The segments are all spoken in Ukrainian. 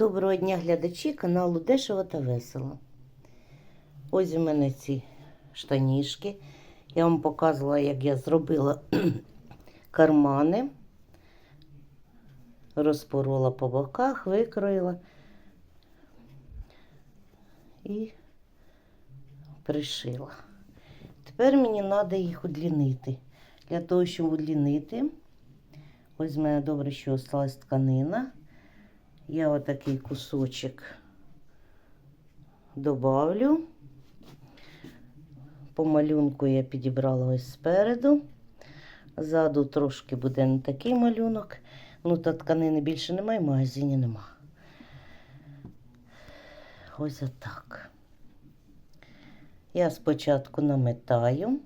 Доброго дня, глядачі каналу Дешево та Весело. Ось у мене ці штанішки. Я вам показувала, як я зробила кармани, розпорола по боках, викроїла і пришила. Тепер мені треба їх удлінити. Для того, щоб удлінити, ось в мене добре, що осталась тканина. Я отакий кусочок добавлю. По малюнку я підібрала ось спереду. Ззаду трошки буде не такий малюнок. Ну, та тканини більше немає, магазині нема. Ось отак. Я спочатку наметаю,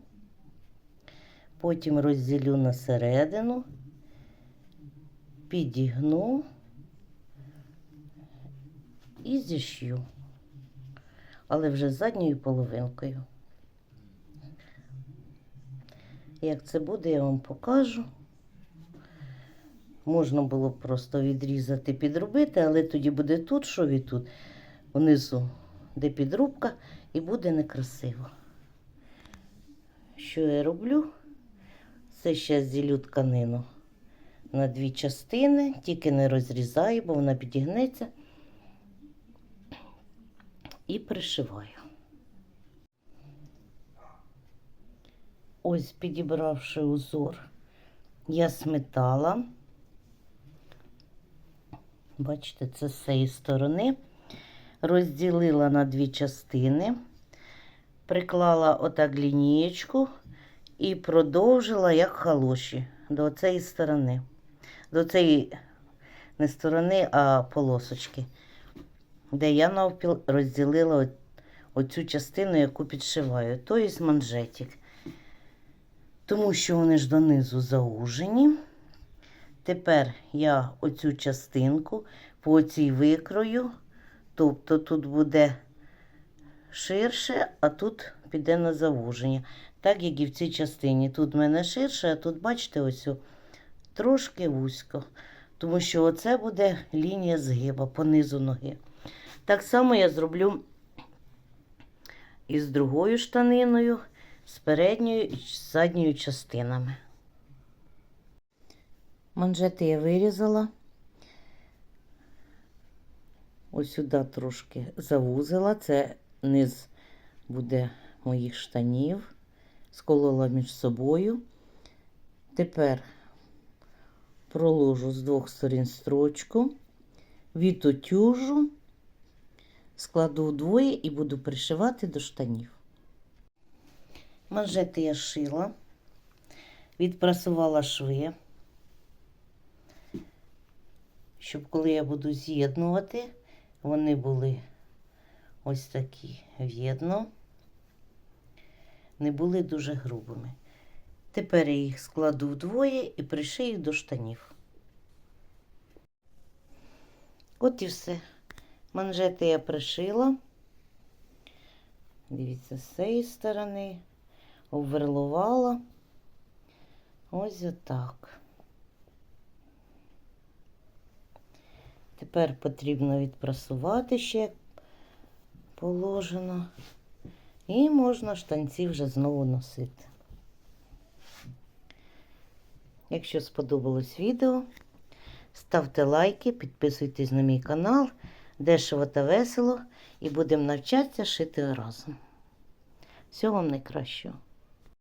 потім розділю на середину, підігну і зішью, але вже задньою половинкою. Як це буде, я вам покажу. Можна було просто відрізати, підробити, але тоді буде тут, що і тут, внизу, де підрубка, і буде некрасиво. Що я роблю? Це ще зділю тканину на дві частини, тільки не розрізаю, бо вона підігнеться і пришиваю. Ось підібравши узор, я сметала. Бачите, це з цієї сторони. Розділила на дві частини, приклала отак лінієчку і продовжила як халоші до цієї сторони. До цієї не сторони, а полосочки де я навпіл розділила оцю частину, яку підшиваю, тобто манжетик. Тому що вони ж донизу заужені. Тепер я оцю частинку по цій викрою, тобто тут буде ширше, а тут піде на завуження. Так як і в цій частині. Тут в мене ширше, а тут, бачите, ось трошки вузько. Тому що оце буде лінія згиба по низу ноги. Так само я зроблю і з другою штаниною, з передньою і задньою частинами. Манжети я вирізала. Ось сюди трошки завузила. Це низ буде моїх штанів. Сколола між собою. Тепер проложу з двох сторін строчку, відотюжу складу вдвоє і буду пришивати до штанів. Манжети я шила, відпрасувала шви, щоб коли я буду з'єднувати, вони були ось такі в'єдно, не були дуже грубими. Тепер я їх складу вдвоє і пришию до штанів. От і все. Манжети я пришила. Дивіться, з цієї сторони оверлувала. Ось отак. Тепер потрібно відпрасувати ще як положено. І можна штанці вже знову носити. Якщо сподобалось відео, ставте лайки, підписуйтесь на мій канал. Дешево та весело і будемо навчатися шити разом. Всього вам найкращого.